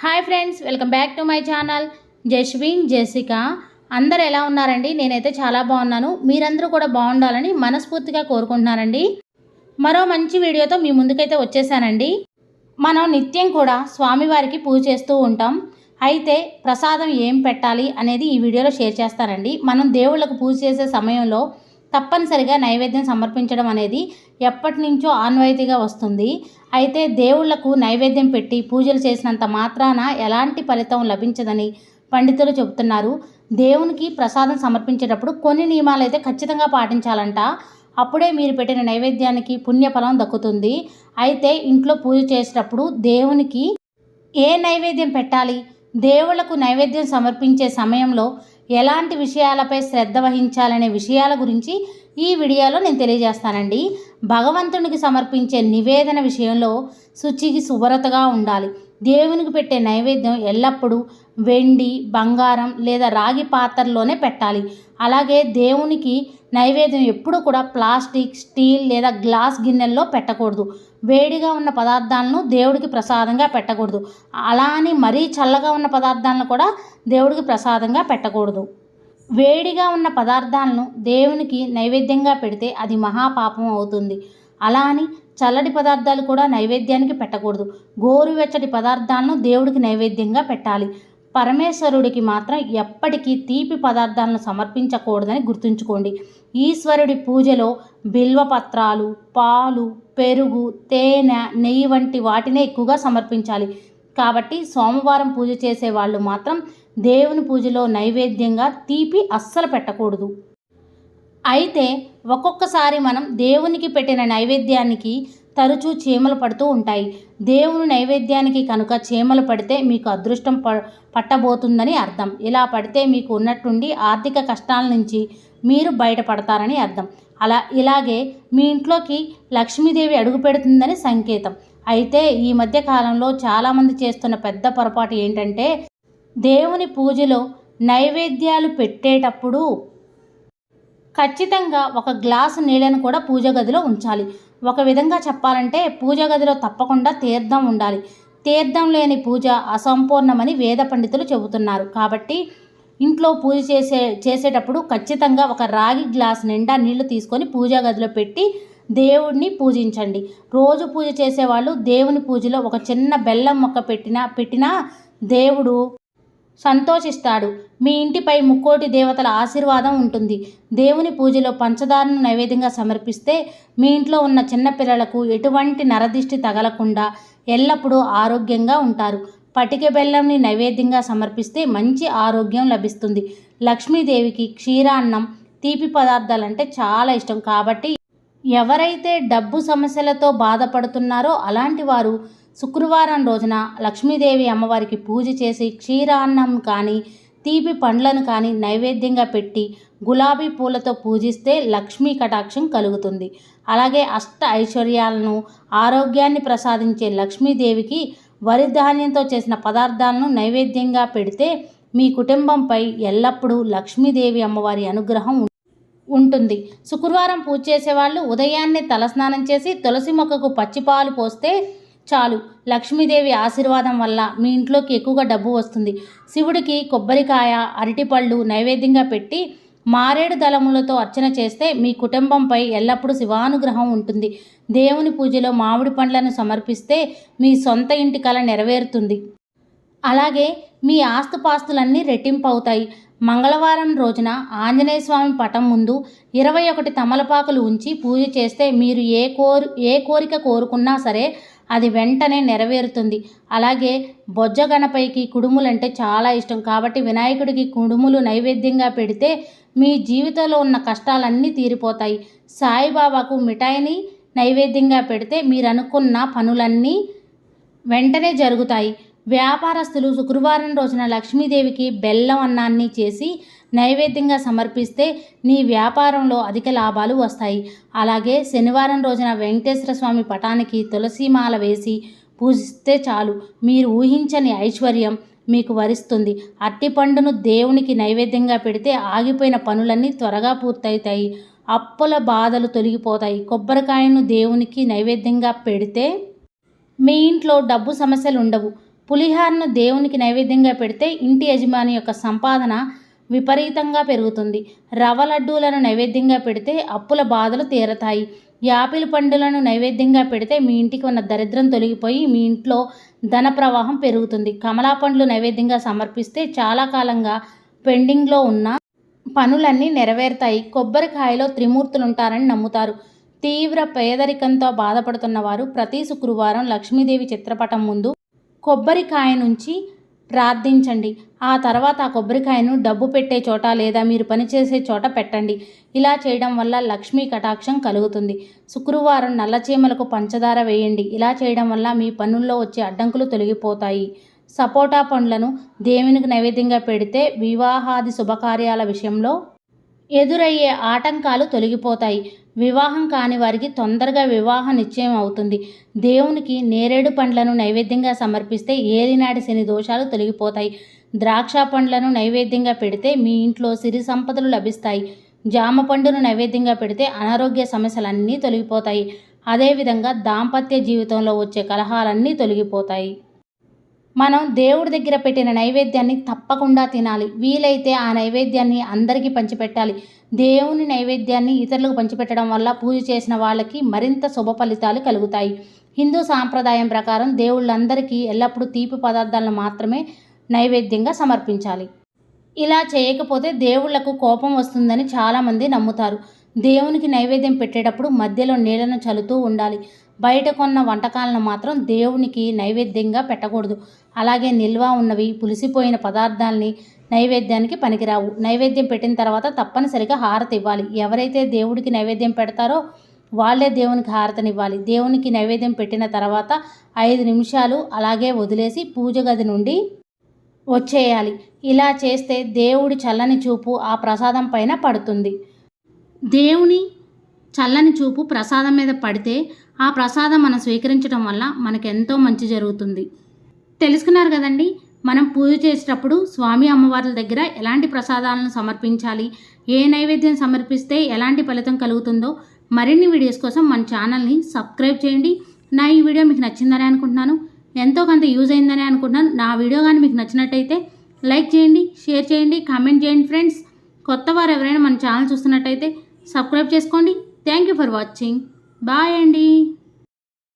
Hi friends welcome back to my channel. Jaswin Jessica అందరు ఎలా ఉన్నారండి? నేనైతే చాలా బాగున్నాను. మీరందరూ కూడా బాగుండాలని మనస్ఫూర్తిగా కోరుకుంటున్నానండి. మరో మంచి వీడియోతో మీ ముందుకైతే వచ్చేసానండి. మనం నిత్యం కూడా స్వామివారికి పూజ చేస్తూ ఉంటాం. అయితే ప్రసాదం ఏం పెట్టాలి అనేది ఈ వీడియోలో షేర్ చేస్తానండి. మనం దేవుళ్ళకు పూజ చేసే సమయంలో తప్పనిసరిగా నైవేద్యం సమర్పించడం అనేది ఎప్పటి నుంచో ఆన్వాయితీగా వస్తుంది. అయితే దేవుళ్ళకు నైవేద్యం పెట్టి పూజలు చేసినంత మాత్రాన ఎలాంటి ఫలితం లభించదని పండితులు చెబుతున్నారు. దేవునికి ప్రసాదం సమర్పించేటప్పుడు కొన్ని నియమాలు అయితే ఖచ్చితంగా పాటించాలంట. అప్పుడే మీరు పెట్టిన నైవేద్యానికి పుణ్యఫలం దక్కుతుంది. అయితే ఇంట్లో పూజ చేసేటప్పుడు దేవునికి ఏ నైవేద్యం పెట్టాలి? దేవుళ్ళకు నైవేద్యం సమర్పించే సమయంలో ఎలాంటి విషయాలపై శ్రద్ధ వహించాలనే విషయాల గురించి ఈ వీడియోలో నేను తెలియజేస్తానండి. భగవంతునికి సమర్పించే నివేదన విషయంలో శుచికి శుభ్రతగా ఉండాలి. దేవునికి పెట్టే నైవేద్యం ఎల్లప్పుడూ వెండి బంగారం లేదా రాగి పాత్రలోనే పెట్టాలి. అలాగే దేవునికి నైవేద్యం ఎప్పుడూ కూడా ప్లాస్టిక్ స్టీల్ లేదా గ్లాస్ గిన్నెల్లో పెట్టకూడదు. వేడిగా ఉన్న పదార్థాలను దేవుడికి ప్రసాదంగా పెట్టకూడదు. అలా అని మరీ చల్లగా ఉన్న పదార్థాలను కూడా దేవుడికి ప్రసాదంగా పెట్టకూడదు. వేడిగా ఉన్న పదార్థాలను దేవునికి నైవేద్యంగా పెడితే అది మహాపాపం అవుతుంది. అలా అని చల్లటి పదార్థాలు కూడా నైవేద్యానికి పెట్టకూడదు. గోరువెచ్చటి పదార్థాలను దేవుడికి నైవేద్యంగా పెట్టాలి. పరమేశ్వరుడికి మాత్రం ఎప్పటికీ తీపి పదార్థాలను సమర్పించకూడదని గుర్తుంచుకోండి. ఈశ్వరుడి పూజలో బిల్వపత్రాలు పాలు పెరుగు తేనె నెయ్యి వంటి వాటినే ఎక్కువగా సమర్పించాలి. కాబట్టి సోమవారం పూజ చేసే వాళ్ళు మాత్రం దేవుని పూజలో నైవేద్యంగా తీపి అస్సలు పెట్టకూడదు. అయితే ఒక్కొక్కసారి మనం దేవునికి పెట్టిన నైవేద్యానికి తరచూ చీమలు పడుతూ ఉంటాయి. దేవుని నైవేద్యానికి కనుక చీమలు పడితే మీకు అదృష్టం ప పట్టబోతుందని అర్థం. ఇలా పడితే మీకు ఉన్నట్టుండి ఆర్థిక కష్టాల నుంచి మీరు బయటపడతారని అర్థం. అలా ఇలాగే మీ ఇంట్లోకి లక్ష్మీదేవి అడుగు పెడుతుందని సంకేతం. అయితే ఈ మధ్య కాలంలో చాలామంది చేస్తున్న పెద్ద పొరపాటు ఏంటంటే దేవుని పూజలో నైవేద్యాలు పెట్టేటప్పుడు ఖచ్చితంగా ఒక గ్లాసు నీళ్ళను కూడా పూజ గదిలో ఉంచాలి. ఒక విధంగా చెప్పాలంటే పూజ గదిలో తప్పకుండా తీర్థం ఉండాలి. తీర్థం లేని పూజ అసంపూర్ణమని వేద పండితులు చెబుతున్నారు. కాబట్టి ఇంట్లో పూజ చేసే చేసేటప్పుడు ఖచ్చితంగా ఒక రాగి గ్లాస్ నిండా నీళ్ళు తీసుకొని పూజా గదిలో పెట్టి దేవుడిని పూజించండి. రోజు పూజ చేసేవాళ్ళు దేవుని పూజలో ఒక చిన్న బెల్లం మొక్క పెట్టినా పెట్టినా దేవుడు సంతోషిస్తాడు. మీ ఇంటిపై ముక్కోటి దేవతల ఆశీర్వాదం ఉంటుంది. దేవుని పూజలో పంచదారను నైవేద్యంగా సమర్పిస్తే మీ ఇంట్లో ఉన్న చిన్నపిల్లలకు ఎటువంటి నరదిష్టి తగలకుండా ఎల్లప్పుడూ ఆరోగ్యంగా ఉంటారు. పటిక బెల్లంని నైవేద్యంగా సమర్పిస్తే మంచి ఆరోగ్యం లభిస్తుంది. లక్ష్మీదేవికి క్షీరాన్నం తీపి పదార్థాలంటే చాలా ఇష్టం. కాబట్టి ఎవరైతే డబ్బు సమస్యలతో బాధపడుతున్నారో అలాంటి వారు శుక్రవారం రోజున లక్ష్మీదేవి అమ్మవారికి పూజ చేసి క్షీరాన్నం కానీ తీపి పండ్లను కానీ నైవేద్యంగా పెట్టి గులాబీ పూలతో పూజిస్తే లక్ష్మీ కటాక్షం కలుగుతుంది. అలాగే అష్ట ఐశ్వర్యాలను ఆరోగ్యాన్ని ప్రసాదించే లక్ష్మీదేవికి వరి ధాన్యంతో చేసిన పదార్థాలను నైవేద్యంగా పెడితే మీ కుటుంబంపై ఎల్లప్పుడూ లక్ష్మీదేవి అమ్మవారి అనుగ్రహం ఉంటుంది. శుక్రవారం పూజ చేసేవాళ్ళు ఉదయాన్నే తలస్నానం చేసి తులసి మొక్కకు పచ్చిపాలు పోస్తే చాలు. లక్ష్మీదేవి ఆశీర్వాదం వల్ల మీ ఇంట్లోకి ఎక్కువగా డబ్బు వస్తుంది. శివుడికి కొబ్బరికాయ అరటిపళ్ళు నైవేద్యంగా పెట్టి మారేడు దళములతో అర్చన చేస్తే మీ కుటుంబంపై ఎల్లప్పుడూ శివానుగ్రహం ఉంటుంది. దేవుని పూజలో మామిడి పండ్లను సమర్పిస్తే మీ సొంత ఇంటి కల నెరవేరుతుంది. అలాగే మీ ఆస్తుపాస్తులన్నీ రెట్టింపు అవుతాయి మంగళవారం రోజున ఆంజనేయ స్వామి పటం ముందు ఇరవై ఒకటి తమలపాకులు ఉంచి పూజ చేస్తే మీరు ఏ కోరు ఏ కోరిక కోరుకున్నా సరే అది వెంటనే నెరవేరుతుంది. అలాగే బొజ్జ గణపైకి కుడుములంటే చాలా ఇష్టం. కాబట్టి వినాయకుడికి కుడుములు నైవేద్యంగా పెడితే మీ జీవితంలో ఉన్న కష్టాలన్నీ తీరిపోతాయి. సాయిబాబాకు మిఠాయిని నైవేద్యంగా పెడితే మీరు అనుకున్న పనులన్నీ వెంటనే జరుగుతాయి. వ్యాపారస్తులు శుక్రవారం రోజున లక్ష్మీదేవికి బెల్లం అన్నాన్ని చేసి నైవేద్యంగా సమర్పిస్తే నీ వ్యాపారంలో అధిక లాభాలు వస్తాయి. అలాగే శనివారం రోజున వెంకటేశ్వర స్వామి పటానికి తులసిమాల వేసి పూజిస్తే చాలు. మీరు ఊహించని ఐశ్వర్యం మీకు వరిస్తుంది. అట్టిపండును దేవునికి నైవేద్యంగా పెడితే ఆగిపోయిన పనులన్నీ త్వరగా పూర్తవుతాయి. అప్పుల బాధలు తొలగిపోతాయి. కొబ్బరికాయను దేవునికి నైవేద్యంగా పెడితే మీ ఇంట్లో డబ్బు సమస్యలు ఉండవు పులిహారను దేవునికి నైవేద్యంగా పెడితే ఇంటి యజమాని యొక్క సంపాదన విపరీతంగా పెరుగుతుంది. రవ లడ్డూలను నైవేద్యంగా పెడితే అప్పుల బాధలు తీరతాయి. యాపిల్ పండులను నైవేద్యంగా పెడితే మీ ఇంటికి ఉన్న దరిద్రం తొలగిపోయి మీ ఇంట్లో ధన ప్రవాహం పెరుగుతుంది. కమలా పండ్లు నైవేద్యంగా సమర్పిస్తే చాలా కాలంగా పెండింగ్లో ఉన్న పనులన్నీ నెరవేరుతాయి. కొబ్బరికాయలో త్రిమూర్తులు ఉంటారని నమ్ముతారు. తీవ్ర పేదరికంతో బాధపడుతున్న వారు ప్రతి శుక్రవారం లక్ష్మీదేవి చిత్రపటం ముందు కొబ్బరికాయ నుంచి ప్రార్థించండి. ఆ తర్వాత ఆ కొబ్బరికాయను డబ్బు పెట్టే చోట లేదా మీరు పనిచేసే చోట పెట్టండి. ఇలా చేయడం వల్ల లక్ష్మీ కటాక్షం కలుగుతుంది. శుక్రవారం నల్లచీమలకు పంచదార వేయండి. ఇలా చేయడం వల్ల మీ పనుల్లో వచ్చే అడ్డంకులు తొలగిపోతాయి. సపోటా పండ్లను దేవునికి నైవేద్యంగా పెడితే వివాహాది శుభకార్యాల విషయంలో ఎదురయ్యే ఆటంకాలు తొలగిపోతాయి. వివాహం కాని వారికి తొందరగా వివాహ నిశ్చయం అవుతుంది. దేవునికి నేరేడు పండ్లను నైవేద్యంగా సమర్పిస్తే ఏలినాటి శని దోషాలు తొలగిపోతాయి. ద్రాక్ష పండ్లను నైవేద్యంగా పెడితే మీ ఇంట్లో సిరి సంపదలు లభిస్తాయి. జామ పండును నైవేద్యంగా పెడితే అనారోగ్య సమస్యలన్నీ తొలగిపోతాయి. అదేవిధంగా దాంపత్య జీవితంలో వచ్చే కలహాలన్నీ తొలగిపోతాయి. మనం దేవుడి దగ్గర పెట్టిన నైవేద్యాన్ని తప్పకుండా తినాలి. వీలైతే ఆ నైవేద్యాన్ని అందరికీ పంచిపెట్టాలి. దేవుని నైవేద్యాన్ని ఇతరులకు పంచిపెట్టడం వల్ల పూజ చేసిన వాళ్ళకి మరింత శుభ ఫలితాలు కలుగుతాయి. హిందూ సాంప్రదాయం ప్రకారం దేవుళ్ళందరికీ ఎల్లప్పుడూ తీపి పదార్థాలను మాత్రమే నైవేద్యంగా సమర్పించాలి. ఇలా చేయకపోతే దేవుళ్ళకు కోపం వస్తుందని చాలామంది నమ్ముతారు. దేవునికి నైవేద్యం పెట్టేటప్పుడు మధ్యలో నీళ్ళను చల్లుతూ ఉండాలి. బయట కొన్న వంటకాలను మాత్రం దేవునికి నైవేద్యంగా పెట్టకూడదు. అలాగే నిల్వ ఉన్నవి పులిసిపోయిన పదార్థాలని నైవేద్యానికి పనికిరావు. నైవేద్యం పెట్టిన తర్వాత తప్పనిసరిగా హారతి ఇవ్వాలి. ఎవరైతే దేవుడికి నైవేద్యం పెడతారో వాళ్ళే దేవునికి హారతనివ్వాలి దేవునికి నైవేద్యం పెట్టిన తర్వాత ఐదు నిమిషాలు అలాగే వదిలేసి పూజ గది నుండి వచ్చేయాలి. ఇలా చేస్తే దేవుడి చల్లని చూపు ఆ ప్రసాదం పైన పడుతుంది. దేవుని చల్లని చూపు ప్రసాదం మీద పడితే ఆ ప్రసాదం మనం స్వీకరించడం వల్ల మనకు ఎంతో మంచి జరుగుతుంది. తెలుసుకున్నారు కదండి? మనం పూజ చేసేటప్పుడు స్వామి అమ్మవార్ల దగ్గర ఎలాంటి ప్రసాదాలను సమర్పించాలి? ఏ నైవేద్యం సమర్పిస్తే ఎలాంటి ఫలితం కలుగుతుందో మరిన్ని వీడియోస్ కోసం మన ఛానల్ని సబ్స్క్రైబ్ చేయండి. నా ఈ వీడియో మీకు నచ్చిందని అనుకుంటున్నాను. ఎంతో కొంత యూజ్ అయిందని అనుకుంటున్నాను. నా వీడియో కానీ మీకు నచ్చినట్టయితే లైక్ చేయండి షేర్ చేయండి కామెంట్ చేయండి ఫ్రెండ్స్. కొత్త వారు ఎవరైనా మన ఛానల్ చూస్తున్నట్టయితే సబ్స్క్రైబ్ చేసుకోండి. Thank you for watching. Bye అండి.